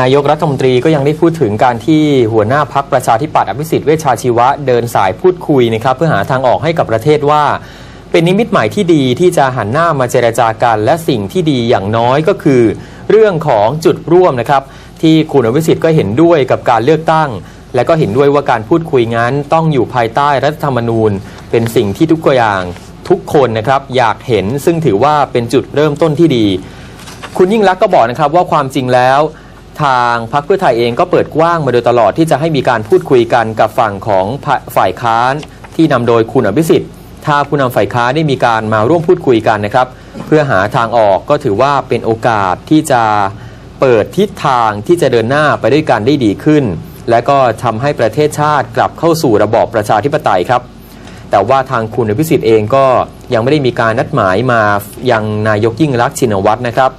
นายกรัฐมนตรีก็ยังได้พูดถึงการที่หัวหน้าพักประชาธิปัตย์อภิสิทธิ์เวชชาชีวะเดินสายพูดคุยนะครับเพื่อหาทางออกให้กับประเทศว่า เป็นนิมิตใหมายที่ดีที่จะหันหน้ามาเจรจากัน และสิ่งที่ดีอย่างน้อยก็คือ เรื่องของจุดร่วมนะครับ ที่คุณอภิสิทธิ์ก็เห็นด้วยกับการเลือกตั้ง และก็เห็นด้วยว่าการพูดคุยงั้นต้องอยู่ภายใต้รัฐธรรมนูญ เป็นสิ่งที่ทุกอย่างทุกคนนะครับอยากเห็นซึ่งถือว่าเป็นจุดเริ่มต้นที่ดี คุณยิ่งรักษณ์ก็บอกนะครับว่าความจริงแล้ว ทางพรรคเพื่อไทยเองก็เปิดกว้างมาโดยตลอดที่จะให้มีการพูดคุยกันกับฝั่งของฝ่ายค้านที่นำโดยคุณอภิสิทธิ์ ถ้าผู้นำฝ่ายค้านได้มีการมาร่วมพูดคุยกันนะครับ เพื่อหาทางออกก็ถือว่าเป็นโอกาสที่จะเปิดทิศทางที่จะเดินหน้าไปด้วยกันได้ดีขึ้น และก็ทำให้ประเทศชาติกลับเข้าสู่ระบอบประชาธิปไตยครับ แต่ว่าทางคุณอภิสิทธิ์เองก็ยังไม่ได้มีการนัดหมายมายังนายกยิ่งรักชินวัตรนะครับ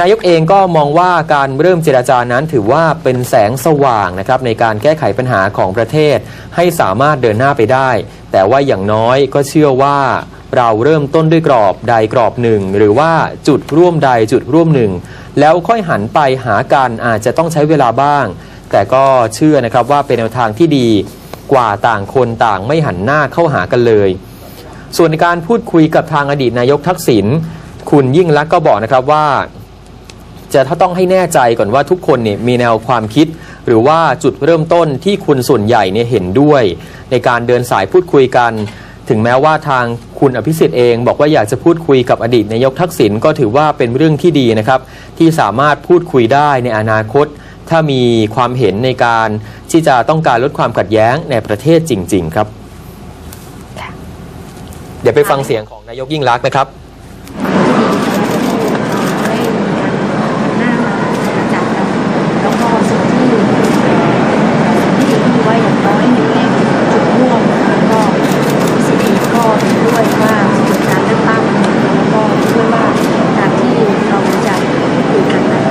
นายกเองก็มองว่าการเริ่มเจราจานั้นถือว่าเป็นแสงสว่างนะครับในการแก้ไขปัญหาของประเทศ ให้สามารถเดินหน้าไปได้ แต่ว่าอย่างน้อยก็เชื่อว่าเราเริ่มต้นด้วยกรอบใดกรอบหนึ่ง หรือว่าจุดร่วมใดจุดร่วมหนึ่ง แล้วค่อยหันไปหากันอาจจะต้องใช้เวลาบ้าง แต่ก็เชื่อนะครับว่าเป็นแนวทางที่ดีกว่าต่างคนต่างไม่หันหน้าเข้าหากันเลย ส่วนในการพูดคุยกับทางอดีตนายกทักษิณคุณยิ่งลักษณ์ก็บอกนะครับว่า จะถ้าต้องให้แน่ใจก่อนว่าทุกคนเนี่ยมีแนวความคิด หรือว่าจุดเริ่มต้นที่คุณส่วนใหญ่เนี่ยเห็นด้วย ในการเดินสายพูดคุยกัน ถึงแม้ว่าทางคุณอภิสิทธิ์เอง บอกว่าอยากจะพูดคุยกับอดีตนายกทักษิณก็ถือว่าเป็นเรื่องที่ดีนะครับที่สามารถพูดคุยได้ในอนาคต ถ้ามีความเห็นในการที่จะต้องการลดความขัดแย้งในประเทศจริง ๆ ครับ เดี๋ยวไปฟังเสียงของนายกยิ่งรักษณ์นะครับ หน้ามาจัดกันแล้วก็ส่วนที่ที่ดีที่ว่าอย่างน้อยมีเลขจุดร่วมแล้วก็สิดีก็เห็นด้วยว่าจะเกิดการเลือกตั้งแล้วก็เห็นด้วยว่าการที่เราจะคุยกันนั้น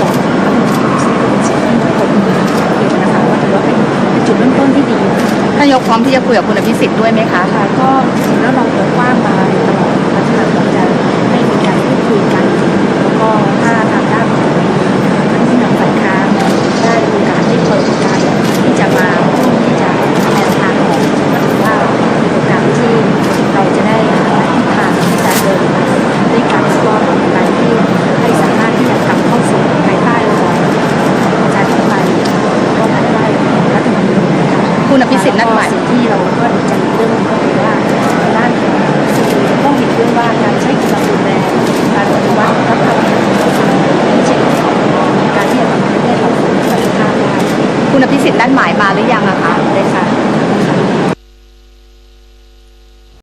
สองพันซึ่งเป็นสิ่งที่ผมเห็นนะคะว่าถือว่าเป็นเป็นจุดเริ่มต้นที่ดี เราพร้อมที่จะคุยกับคุณอภิสิทธิ์ด้วยไหมคะ ค่ะก็จริงๆแล้วเราเปิดกว้างมาตลอดนะคะเราจะให้มีการพูดคุยกัน แล้วก็ถ้าทางด้านของท่านที่นำฝ่ายค้านได้มีการได้เปิดโอกาสที่จะมาร่วมที่จะแนวทางของก็ถือว่าเป็นโอกาสที่เราจะได้หาทิศทางในการเดินไปด้วยกันแล้วก็ทำอะไรที่ให้สามารถที่จะกลับเข้าสู่ภายใต้ระบอบประชาธิปไตยแล้วก็ภายใต้รัฐธรรมนูญนะคะ คุณอภิ สิทธิ์นัดหมายสิ่งที่เราก็ดีใจเรื่องก็คือว่าด้านของสื่อก็เห็นด้วยว่าการใช้กำลังรุนแรงการปฏิวัติรัฐธรรมนูญก็คือไม่ใช่การที่จะทำให้ประเทศเราเสันติภาพได้คุณอภิสิทธิ์นัดหมายมาหรือยังอะคะได้ค่ะ